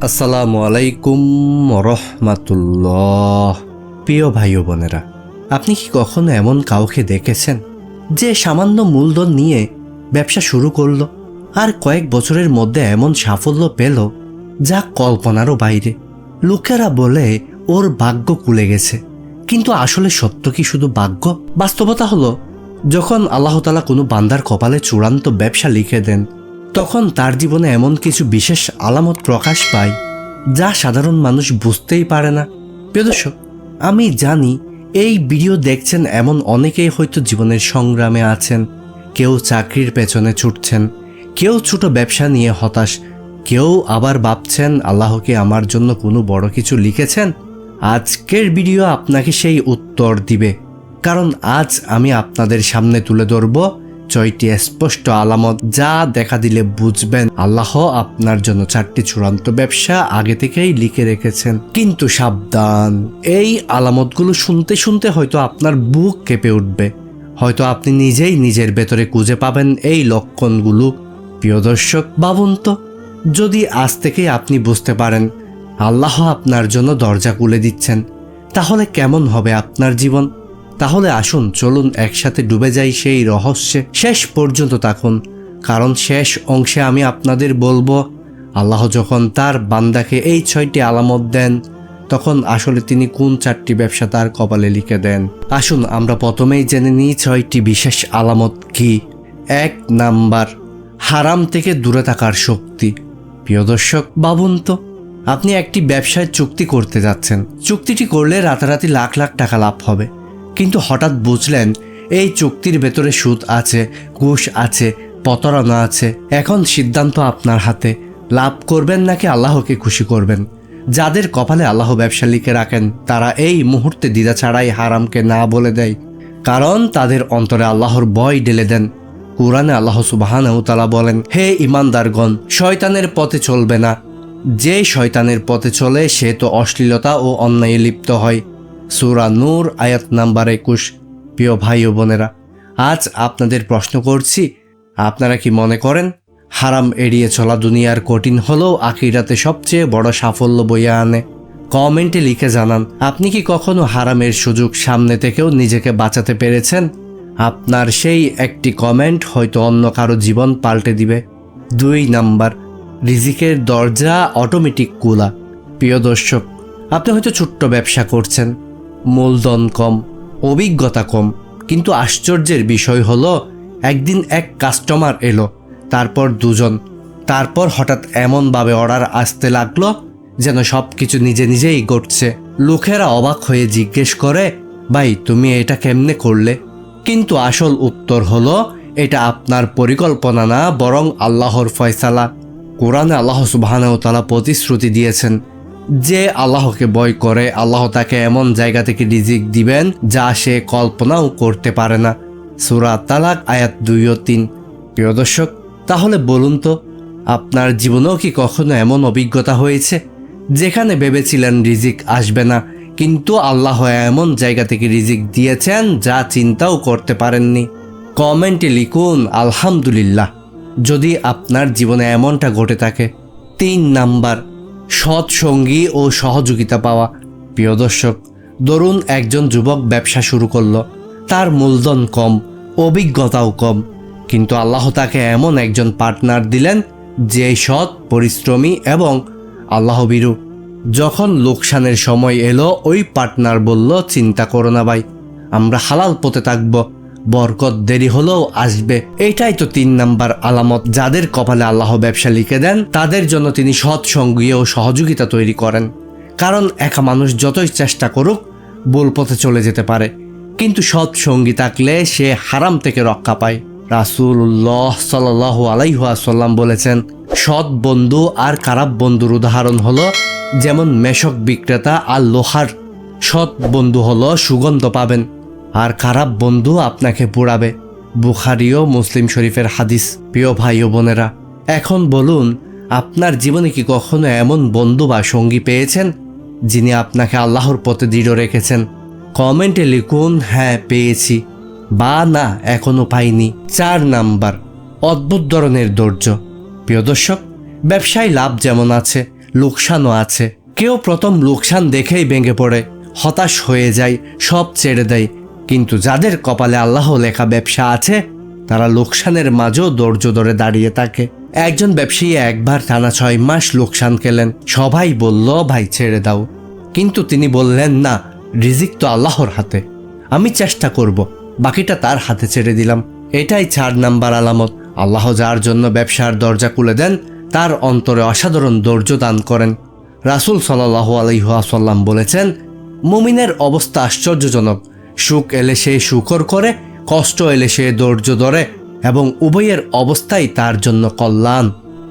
আসসালামু আলাইকুম রহমাতুল্লাহ প্রিয় ভাই বোনেরা আপনি কি কখনো এমন কাউকে দেখেছেন যে সামান্য মূলধন নিয়ে ব্যবসা শুরু করল আর কয়েক বছরের মধ্যে এমন সাফল্য পেল যা কল্পনারও বাইরে? লোকেরা বলে, ওর ভাগ্য কুলে গেছে। কিন্তু আসলে সত্য কি শুধু ভাগ্য? বাস্তবতা হলো যখন আল্লাহ তালা কোনো বান্দার কপালে চূড়ান্ত ব্যবসা লিখে দেন, তখন তার জীবনে এমন কিছু বিশেষ আলামত প্রকাশ পায়, যা সাধারণ মানুষ বুঝতেই পারে না। প্রিয়দর্শক আমি জানি এই ভিডিও দেখছেন এমন অনেকেই হয়তো জীবনের সংগ্রামে আছেন, কেউ চাকরির পেছনে ছুটছেন, কেউ ছোট ব্যবসা নিয়ে হতাশ, কেউ আবার ভাবছেন আল্লাহকে আমার জন্য কোনো বড় কিছু লিখেছেন। আজকের ভিডিও আপনাকে সেই উত্তর দিবে। কারণ আজ আমি আপনাদের সামনে তুলে ধরব ছয়টি স্পষ্ট আলামত যা দেখা দিলে বুঝবেন। আল্লাহ আপনার জন্য চারটি চূড়ান্ত ব্যবসা আগে থেকেই লিখে রেখেছেন। কিন্তু সাবধান, এই আলামতগুলো শুনতে শুনতে হয়তো আপনার বুক কেঁপে উঠবে। হয়তো আপনি নিজেই নিজের ভেতরে খুঁজে পাবেন এই লক্ষণগুলো। প্রিয় দর্শক, ভাবুন তো, যদি আজ থেকে আপনি বুঝতে পারেন, আল্লাহ আপনার জন্য দরজা খুলে দিচ্ছেন, তাহলে কেমন হবে আপনার জীবন? তাহলে আসুন, চলুন একসাথে ডুবে যাই সেই রহস্যে। শেষ পর্যন্ত থাকুন, কারণ শেষ অংশে আমি আপনাদের বলব, আল্লাহ যখন তার বান্দাকে এই ছয়টি আলামত দেন, তখন আসলে তিনি কোন চারটি ব্যবসা তার কপালে লিখে দেন। আসুন, আমরা প্রথমেই জেনে নিই ছয়টি বিশেষ আলামত কি। এক নাম্বার, হারাম থেকে দূরে থাকার শক্তি। প্রিয় দর্শক, ভাবুন তো, আপনি একটি ব্যবসায় চুক্তি করতে যাচ্ছেন। চুক্তিটি করলে রাতারাতি লাখ লাখ টাকা লাভ হবে। কিন্তু হঠাৎ বুঝলেন, এই চুক্তির ভেতরে সুদ আছে, ঘুষ আছে, প্রতারণা আছে। এখন সিদ্ধান্ত আপনার হাতে। লাভ করবেন নাকি আল্লাহকে খুশি করবেন? যাদের কপালে আল্লাহ ব্যবসা লিখে রাখেন, তারা এই মুহূর্তে দ্বিধা ছাড়াই হারামকে না বলে দেয়। কারণ তাদের অন্তরে আল্লাহর বয় ঢেলে দেন। কোরআনে আল্লাহ সুবাহানাহু তালা বলেন, হে ইমানদারগণ শয়তানের পথে চলবে না। যে শয়তানের পথে চলে, সে তো অশ্লীলতা ও অন্যায়ে লিপ্ত হয়। সুরা নূর, আয়াত নাম্বার একুশ। প্রিয় ভাই ও বোনেরা, আজ আপনাদের প্রশ্ন করছি, আপনারা কি মনে করেন হারাম এড়িয়ে চলা দুনিয়ার কঠিন হলেও আখিরাতে সবচেয়ে বড় সাফল্য বইয়ে আনে? কমেন্টে লিখে জানান, আপনি কি কখনো হারামের সুযোগ সামনে থেকেও নিজেকে বাঁচাতে পেরেছেন? আপনার সেই একটি কমেন্ট হয়তো অন্য কারও জীবন পাল্টে দিবে। দুই নাম্বার, রিজিকের দরজা অটোমেটিক কুলা। প্রিয় দর্শক, আপনি হয়তো ছোট্ট ব্যবসা করছেন মূলধন কম, অভিজ্ঞতা কম। কিন্তু আশ্চর্যের বিষয় হলো, একদিন এক কাস্টমার এলো, তারপর দুজন। তারপর হঠাৎ এমনভাবে অর্ডার আসতে লাগল যেন সব কিছু নিজে নিজেই ঘটছে। লোকেরা অবাক হয়ে জিজ্ঞেস করে, ভাই, তুমি এটা কেমনে করলে? কিন্তু আসল উত্তর হলো, এটা আপনার পরিকল্পনা না, বরং আল্লাহর ফয়সালা। কোরআনে আল্লাহ সুবাহানতালা প্রতিশ্রুতি দিয়েছেন যে আল্লাহকে বয় করে, আল্লাহ তাকে এমন জায়গা থেকে রিজিক দিবেন যা সে কল্পনাও করতে পারে না। সুরা তালাক, আয়াত দুই ও তিন। প্রিয় দর্শক, তাহলে বলুন তো, আপনার জীবনেও কি কখনো এমন অভিজ্ঞতা হয়েছে যেখানে ভেবেছিলেন রিজিক আসবে না, কিন্তু আল্লাহ এমন জায়গা থেকে রিজিক দিয়েছেন যা চিন্তাও করতে পারেননি? কমেন্টে লিখুন, আলহামদুলিল্লাহ। যদি আপনার জীবনে এমনটা ঘটে থাকে, তিন নাম্বার সৎ সঙ্গী ও সহযোগিতা পাওয়া। প্রিয় দর্শক ধরুন একজন যুবক ব্যবসা শুরু করল। তার মূলধন কম, অভিজ্ঞতাও কম। কিন্তু আল্লাহ তাকে এমন একজন পার্টনার দিলেন, যে সৎ, পরিশ্রমী এবং আল্লাহবিরু যখন লোকসানের সময় এলো, ওই পার্টনার বলল, চিন্তা করো না ভাই, আমরা হালাল পথে থাকব। বরকত দেরি হলেও আসবে। এটাই তো তিন নাম্বার আলামত। যাদের কপালে আল্লাহ ব্যবসা লিখে দেন, তাদের জন্য তিনি সৎ সঙ্গী ও সহযোগিতা তৈরি করেন। কারণ একা মানুষ যতই চেষ্টা করুক, ভুল পথে চলে যেতে পারে। কিন্তু সৎ সঙ্গী থাকলে সে হারাম থেকে রক্ষা পায়। রাসুল্লাহ সাল আলাইহাসাল্লাম বলেছেন, সৎ বন্ধু আর খারাপ বন্ধুর উদাহরণ হলো যেমন মেশক বিক্রেতা আর লোহার। সৎ বন্ধু হলো সুগন্ধ পাবেন। আর খারাপ বন্ধু আপনাকে পোড়াবে। বুখারি ও মুসলিম শরীফের হাদিস, প্রিয় ভাই ও বোনেরা। এখন বলুন, আপনার জীবনে কি কখনো এমন বন্ধু বা সঙ্গী পেয়েছেন, যিনি আপনাকে আল্লাহর পথে দৃঢ় রেখেছেন? কমেন্টে লিখুন হ্যাঁ পেয়েছি। বা, না, এখনও পাইনি। চার নাম্বার, অদ্ভুত ধরনের ধৈর্য। প্রিয় দর্শক, ব্যবসায় লাভ যেমন আছে, লোকসানও আছে। কেউ প্রথম লোকসান দেখেই ভেঙে পড়ে, হতাশ হয়ে যায়, সব ছেড়ে দেয়। কিন্তু যাদের কপালে আল্লাহ লেখা ব্যবসা আছে, তারা লোকসানের মাঝেও ধৈর্য ধরে দাঁড়িয়ে থাকে। একজন ব্যবসায়ী একবার টানা ছয় মাস লোকসান খেলেন সবাই বলল, ভাই, ছেড়ে দাও। কিন্তু তিনি বললেন, না, রিজিক তো আল্লাহর হাতে। আমি চেষ্টা করব। বাকিটা তার হাতে ছেড়ে দিলাম। এটাই চার নাম্বার আলামত। আল্লাহ যার জন্য ব্যবসার দরজা খুলে দেন, তার অন্তরে অসাধারণ ধৈর্য দান করেন। রাসুল সাল্লাহ আলহাসাল্লাম বলেছেন, মুমিনের অবস্থা আশ্চর্যজনক। সুখ এলে সে শুকর করে, কষ্ট এলে সে ধৈর্য ধরে এবং উভয়ের অবস্থাই তার জন্য কল্যাণ।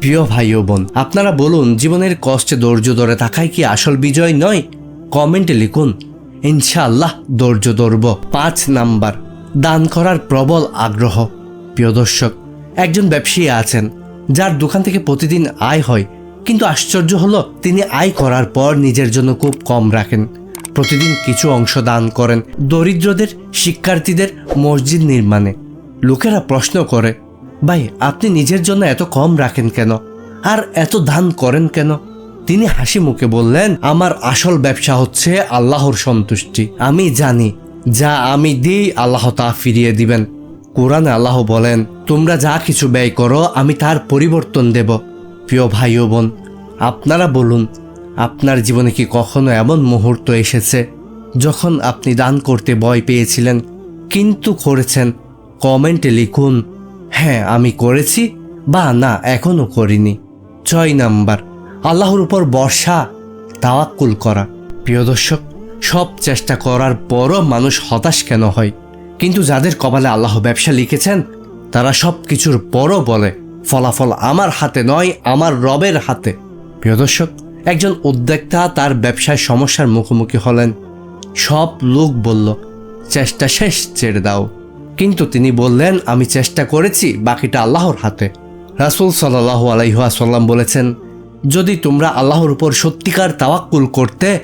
প্রিয় ভাই ও বোন, আপনারা বলুন, জীবনের কষ্টে ধৈর্য ধরে থাকাই কি আসল বিজয় নয়? কমেন্টে লিখুন, ইনশাআল্লাহ ধৈর্য ধরব। পাঁচ নাম্বার, দান করার প্রবল আগ্রহ। প্রিয় দর্শক, একজন ব্যবসায়ী আছেন, যার দোকান থেকে প্রতিদিন আয় হয়, কিন্তু আশ্চর্য হলো, তিনি আয় করার পর নিজের জন্য খুব কম রাখেন। প্রতিদিন কিছু অংশ দান করেন দরিদ্রদের, শিক্ষার্থীদের মসজিদ নির্মাণে। লোকেরা প্রশ্ন করে, ভাই, আপনি নিজের জন্য এত কম রাখেন কেন? আর এত দান করেন কেন? তিনি হাসি মুখে বললেন, আমার আসল ব্যবসা হচ্ছে আল্লাহর সন্তুষ্টি। আমি জানি, যা আমি দিই আল্লাহ তা ফিরিয়ে দিবেন। কোরআনে আল্লাহ বলেন, তোমরা যা কিছু ব্যয় করো, আমি তার পরিবর্তন দেব। প্রিয় ভাই ও বোন, আপনারা বলুন আপনার জীবনে কি কখনো এমন মুহূর্ত এসেছে যখন আপনি দান করতে ভয় পেয়েছিলেন, কিন্তু করেছেন? কমেন্টে লিখুন হ্যাঁ আমি করেছি বা না, এখনও করিনি। ছয় নাম্বার, আল্লাহর উপর বর্ষা তাওয়াক্কুল করা। প্রিয় দর্শক, সব চেষ্টা করার পরও মানুষ হতাশ কেন হয়? কিন্তু যাদের কপালে আল্লাহ ব্যবসা লিখেছেন, তারা সব কিছুর পরও বলে, ফলাফল আমার হাতে নয়, আমার রবের হাতে। প্রিয় দর্শক একজন উদ্যোক্তা তার ব্যবসায় সমস্যার মুখোমুখি হলেন। সব লোক বলল, চেষ্টা শেষ, ছেড়ে দাও। কিন্তু তিনি বললেন, আমি চেষ্টা করেছি, বাকিটা আল্লাহর হাতে। রাসুল সাল্লাহ আলাইহাসাল্লাম বলেছেন, যদি তোমরা আল্লাহর উপর সত্যিকার তাওয়াক্কুল করতে,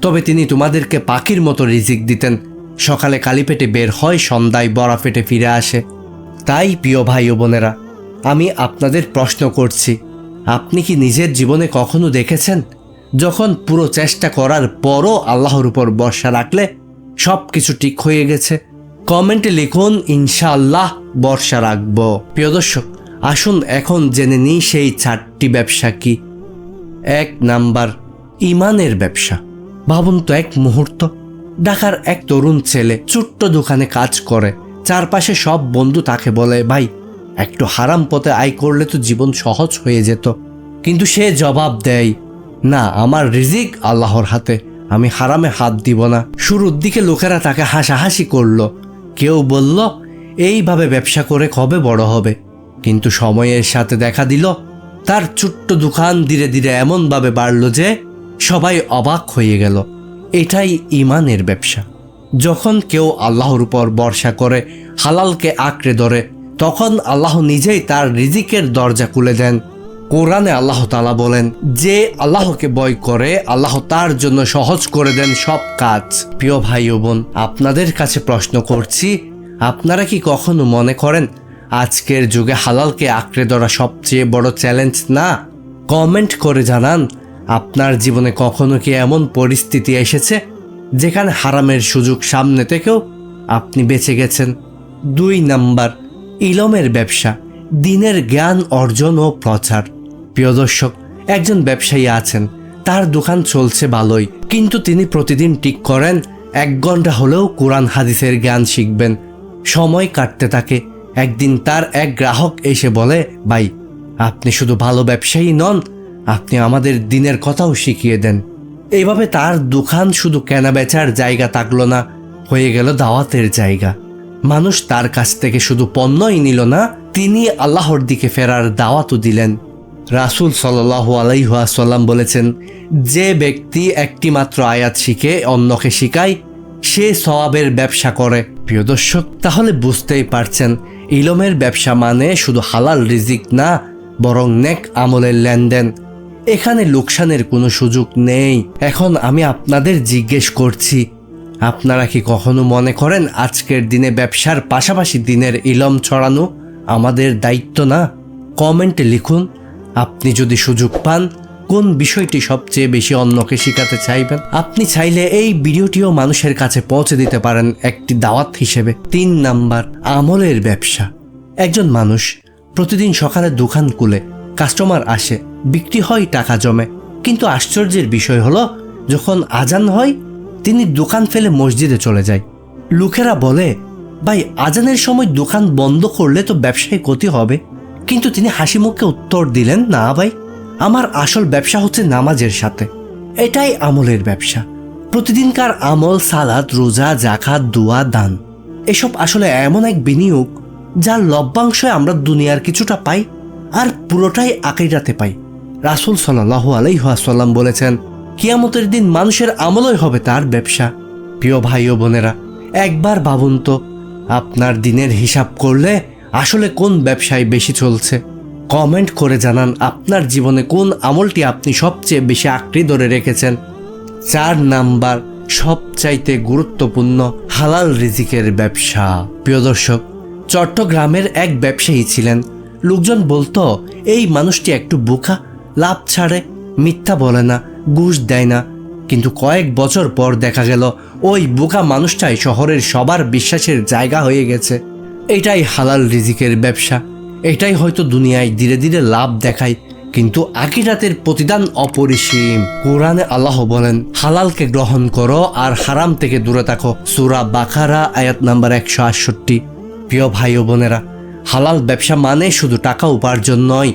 তবে তিনি তোমাদেরকে পাখির মতো রিজিক দিতেন। সকালে কালি পেটে বের হয়, সন্ধ্যায় বড়া পেটে ফিরে আসে। তাই প্রিয় ভাই ও বোনেরা, আমি আপনাদের প্রশ্ন করছি আপনি কি নিজের জীবনে কখনো দেখেছেন, যখন পুরো চেষ্টা করার পরও আল্লাহর উপর বর্ষা রাখলে সব কিছু ঠিক হয়ে গেছে? কমেন্টে লিখুন, ইনশাআল্লাহ বর্ষা রাখব। প্রিয় দর্শক, আসুন এখন জেনে নিই সেই চারটি ব্যবসা কি। এক নাম্বার, ইমানের ব্যবসা। ভাবুন তো এক মুহূর্ত, ঢাকার এক তরুণ ছেলে ছোট্ট দোকানে কাজ করে, চারপাশে সব বন্ধু তাকে বলে, ভাই একটু হারাম পথে আয় করলে তো জীবন সহজ হয়ে যেত। কিন্তু সে জবাব দেয়, না, আমার রিজিক আল্লাহর হাতে, আমি হারামে হাত দিব না। শুরুর দিকে লোকেরা তাকে হাসাহাসি করল। কেউ বলল, এইভাবে ব্যবসা করে কবে বড় হবে? কিন্তু সময়ের সাথে দেখা দিল, তার ছোট্ট দোকান ধীরে ধীরে এমনভাবে বাড়ল যে সবাই অবাক হয়ে গেল। এটাই ইমানের ব্যবসা। যখন কেউ আল্লাহর উপর ভরসা করে, হালালকে আঁকড়ে ধরে তখন আল্লাহ নিজেই তার রিজিকের দরজা খুলে দেন। কোরআনে আল্লাহ তালা বলেন, যে আল্লাহকে বয় করে, আল্লাহ তার জন্য সহজ করে দেন সব কাজ। প্রিয় ভাই ও বোন, আপনাদের কাছে প্রশ্ন করছি, আপনারা কি কখনো মনে করেন, আজকের যুগে হালালকে আঁকড়ে ধরা সবচেয়ে বড় চ্যালেঞ্জ না? কমেন্ট করে জানান, আপনার জীবনে কখনো কি এমন পরিস্থিতি এসেছে, যেখানে হারামের সুযোগ সামনে থেকেও আপনি বেঁচে গেছেন? দুই নাম্বার ইলমের ব্যবসা, দিনের জ্ঞান অর্জন ও প্রচার। প্রিয় দর্শক, একজন ব্যবসায়ী আছেন, তার দোকান চলছে ভালোই, কিন্তু তিনি প্রতিদিন ঠিক করেন, এক ঘণ্টা হলেও কোরআন হাদিসের জ্ঞান শিখবেন। সময় কাটতে থাকে, একদিন তার এক গ্রাহক এসে বলে, ভাই, আপনি শুধু ভালো ব্যবসায়ী নন, আপনি আমাদের দিনের কথাও শিখিয়ে দেন। এইভাবে তার দোকান শুধু কেনা বেচার জায়গা থাকল না, হয়ে গেল দাওয়াতের জায়গা। মানুষ তার কাছ থেকে শুধু পণ্যই নিল না, তিনি আল্লাহর দিকে ফেরার দাওয়াতও দিলেন। রাসুল সাল্লাহ আলাইহাসাল্লাম বলেছেন, যে ব্যক্তি একটি মাত্র আয়াত শিখে অন্যকে শিখায়, সে সওয়াবের ব্যবসা করে। প্রিয় দর্শক, তাহলে বুঝতেই পারছেন, ইলমের ব্যবসা মানে শুধু হালাল রিজিক না, বরং নেক আমলের লেনদেন। এখানে লোকসানের কোনো সুযোগ নেই। এখন আমি আপনাদের জিজ্ঞেস করছি আপনারা কি কখনো মনে করেন আজকের দিনে ব্যবসার পাশাপাশি দিনের ইলম ছড়ানো আমাদের দায়িত্ব না? কমেন্টে লিখুন, আপনি যদি সুযোগ পান, কোন বিষয়টি সবচেয়ে বেশি অন্যকে শেখাতে চাইবেন? আপনি চাইলে এই ভিডিওটিও মানুষের কাছে পৌঁছে দিতে পারেন একটি দাওয়াত হিসেবে। তিন নাম্বার, আমলের ব্যবসা। একজন মানুষ প্রতিদিন সকালে দোকান খুলে, কাস্টমার আসে, বিক্রি হয়, টাকা জমে। কিন্তু আশ্চর্যের বিষয় হলো, যখন আজান হয় তিনি দোকান ফেলে মসজিদে চলে যায়। লোকেরা বলে, ভাই, আজানের সময় দোকান বন্ধ করলে তো ব্যবসায় ক্ষতি হবে। কিন্তু তিনি হাসি মুখে উত্তর দিলেন, না ভাই, আমার আসল ব্যবসা হচ্ছে নামাজের সাথে। এটাই আমলের ব্যবসা। প্রতিদিনকার আমল সালাদ রোজা জাকাত দোয়া, দান, এসব আসলে এমন এক বিনিয়োগ যার লভ্যাংশে আমরা দুনিয়ার কিছুটা পাই আর পুরোটাই আকাইরাতে পাই। রাসুল সাল্লাহ আলাইহাসাল্লাম বলেছেন কিয়ামতের দিন মানুষের আমলই হবে তার ব্যবসা। প্রিয় ভাই ও বোনেরা, একবার ভাবুন তো, আপনার দিনের হিসাব করলে আসলে কোন ব্যবসায় বেশি চলছে? কমেন্ট করে জানান আপনার জীবনে কোন আমলটি আপনি সবচেয়ে বেশি আঁকড়ে ধরে রেখেছেন। চার নাম্বার, সবচাইতে গুরুত্বপূর্ণ হালাল রিজিকের ব্যবসা। প্রিয় দর্শক, চট্টগ্রামের এক ব্যবসায়ী ছিলেন। লোকজন বলতো, এই মানুষটি একটু বোকা, লাভ ছাড়ে, মিথ্যা বলে না। ঘুষ দেয় না। কিন্তু কয়েক বছর পর দেখা গেল, ওই বোকা মানুষটাই শহরের সবার বিশ্বাসের জায়গা হয়ে গেছে। এটাই হালাল রিজিকের ব্যবসা। এটাই হয়তো দুনিয়ায় ধীরে ধীরে লাভ দেখায়। কিন্তু আকিরাতের প্রতিদান অপরিসীম। কোরআনে আল্লাহ বলেন, হালালকে গ্রহণ করো আর হারাম থেকে দূরে থাকো। সুরা বাখারা আয়াত নাম্বার একশো আটষট্টি। প্রিয় ভাই ও বোনেরা, হালাল ব্যবসা মানে শুধু টাকা উপার্জন নয়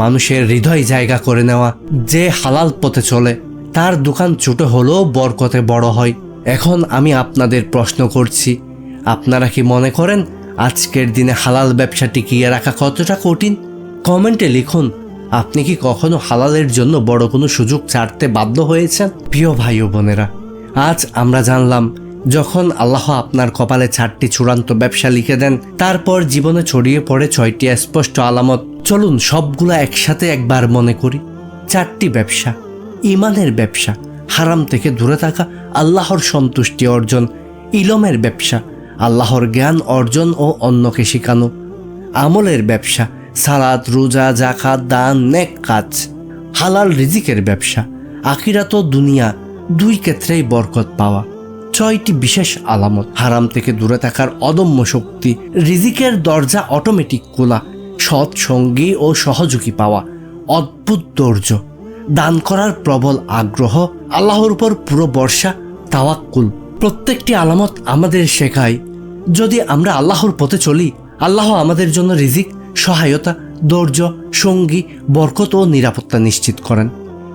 মানুষের হৃদয় জায়গা করে নেওয়া যে হালাল পথে চলে, তার দোকান ছোট হলেও বরকতে বড় হয়। এখন আমি আপনাদের প্রশ্ন করছি, আপনারা কি মনে করেন আজকের দিনে হালাল ব্যবসা টিকিয়ে রাখা কতটা কঠিন? কমেন্টে লিখুন, আপনি কি কখনো হালালের জন্য বড় কোনো সুযোগ ছাড়তে বাধ্য হয়েছেন? প্রিয় ভাই ও বোনেরা, আজ আমরা জানলাম যখন আল্লাহ আপনার কপালে চারটি চূড়ান্ত ব্যবসা লিখে দেন, তারপর জীবনে ছড়িয়ে পড়ে ছয়টি স্পষ্ট আলামত। চলুন সবগুলা একসাথে একবার মনে করি। চারটি ব্যবসা ইমানের ব্যবসা, হারাম থেকে দূরে থাকা, আল্লাহর সন্তুষ্টি অর্জন, ইলমের ব্যবসা, আল্লাহর জ্ঞান অর্জন ও অন্যকে শেখানো, আমলের ব্যবসা সালাদ রোজা জাকাত দান, নেক কাজ, হালাল রিজিকের ব্যবসা আকিরাত দুনিয়া, দুই ক্ষেত্রেই বরকত পাওয়া। ছয়টি বিশেষ আলামত। হারাম থেকে দূরে থাকার অদম্য শক্তি, রিজিকের দরজা অটোমেটিক খোলা, সৎ সঙ্গী ও সহযোগী পাওয়া, অদ্ভুত ধৈর্য, দান করার প্রবল আগ্রহ, আল্লাহর উপর পুরো বর্ষা তাওয়াক্কুল। প্রত্যেকটি আলামত আমাদের শেখায়, যদি আমরা আল্লাহর পথে চলি, আল্লাহ আমাদের জন্য রিজিক, সহায়তা, ধৈর্য, সঙ্গী, বরকত ও নিরাপত্তা নিশ্চিত করেন।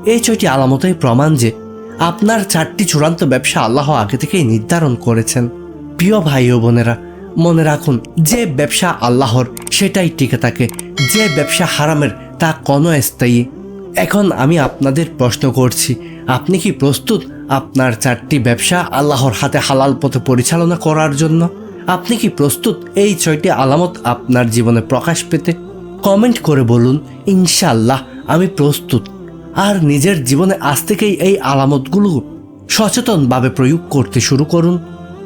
এই ছয়টি আলামতই প্রমাণ যে আপনার চারটি চূড়ান্ত ব্যবসা আল্লাহ আগে থেকেই নির্ধারণ করেছেন। প্রিয় ভাই ও বোনেরা, মনে রাখুন, যে ব্যবসা আল্লাহর, সেটাই টিকে থাকে। যে ব্যবসা হারামের, তা কোনো স্থায়ী। এখন আমি আপনাদের প্রশ্ন করছি, আপনি কি প্রস্তুত আপনার চারটি ব্যবসা আল্লাহর হাতে হালাল পথে পরিচালনা করার জন্য? আপনি কি প্রস্তুত এই ছয়টি আলামত আপনার জীবনে প্রকাশ পেতে? কমেন্ট করে বলুন ইনশাল্লাহ আমি প্রস্তুত। আর নিজের জীবনে আজ থেকেই এই আলামতগুলো সচেতনভাবে প্রয়োগ করতে শুরু করুন।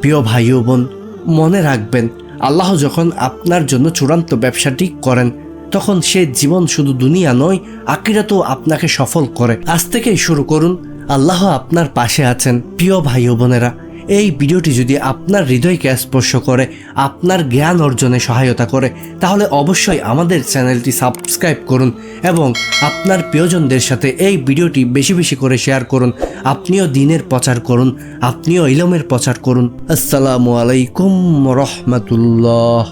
প্রিয় ভাই ও বোন, মনে রাখবেন, আল্লাহ যখন আপনার জন্য চূড়ান্ত ব্যবসাটি করেন, তখন সে জীবন শুধু দুনিয়া নয় আকিরাতেও আপনাকে সফল করে। আজ থেকেই শুরু করুন, আল্লাহ আপনার পাশে আছেন। প্রিয় ভাই বোনেরা এই ভিডিওটি যদি আপনার হৃদয়কে স্পর্শ করে, আপনার জ্ঞান অর্জনে সহায়তা করে, তাহলে অবশ্যই আমাদের চ্যানেলটি সাবস্ক্রাইব করুন এবং আপনার প্রিয়জনদের সাথে এই ভিডিওটি বেশি বেশি করে শেয়ার করুন। আপনিও দিনের প্রচার করুন, আপনিও ইলমের প্রচার করুন। আসসালামু আলাইকুম রহমতুল্লাহ।